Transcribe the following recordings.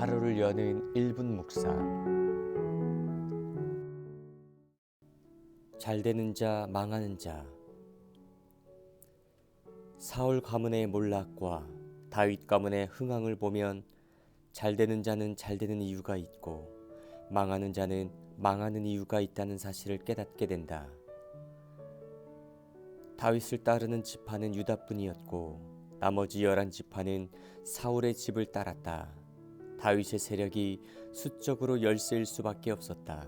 하루를 여는 1분 묵상 잘 되는 자 망하는 자 사울 가문의 몰락과 다윗 가문의 흥황을 보면 잘 되는 자는 잘 되는 이유가 있고 망하는 자는 망하는 이유가 있다는 사실을 깨닫게 된다. 다윗을 따르는 지파는 유다뿐이었고 나머지 열한 지파는 사울의 집을 따랐다. 다윗의 세력이 수적으로 열세일 수밖에 없었다.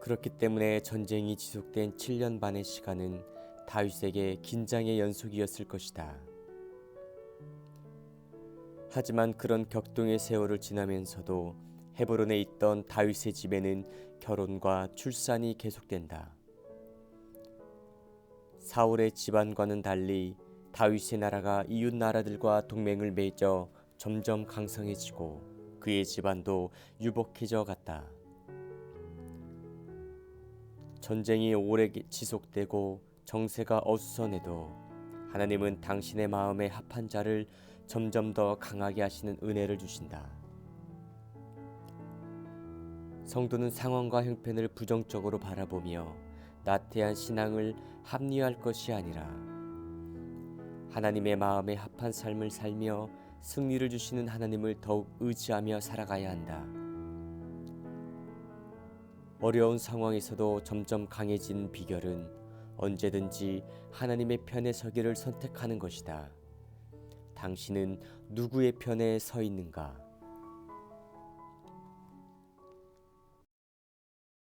그렇기 때문에 전쟁이 지속된 7년 반의 시간은 다윗에게 긴장의 연속이었을 것이다. 하지만 그런 격동의 세월을 지나면서도 헤브론에 있던 다윗의 집에는 결혼과 출산이 계속된다. 사울의 집안과는 달리 다윗의 나라가 이웃 나라들과 동맹을 맺어 점점 강성해지고 그의 집안도 유복해져 갔다. 전쟁이 오래 지속되고 정세가 어수선해도 하나님은 당신의 마음에 합한 자를 점점 더 강하게 하시는 은혜를 주신다. 성도는 상황과 형편을 부정적으로 바라보며 나태한 신앙을 합리화할 것이 아니라 하나님의 마음에 합한 삶을 살며 승리를 주시는 하나님을 더욱 의지하며 살아가야 한다. 어려운 상황에서도 점점 강해진 비결은 언제든지 하나님의 편에 서기를 선택하는 것이다. 당신은 누구의 편에 서 있는가?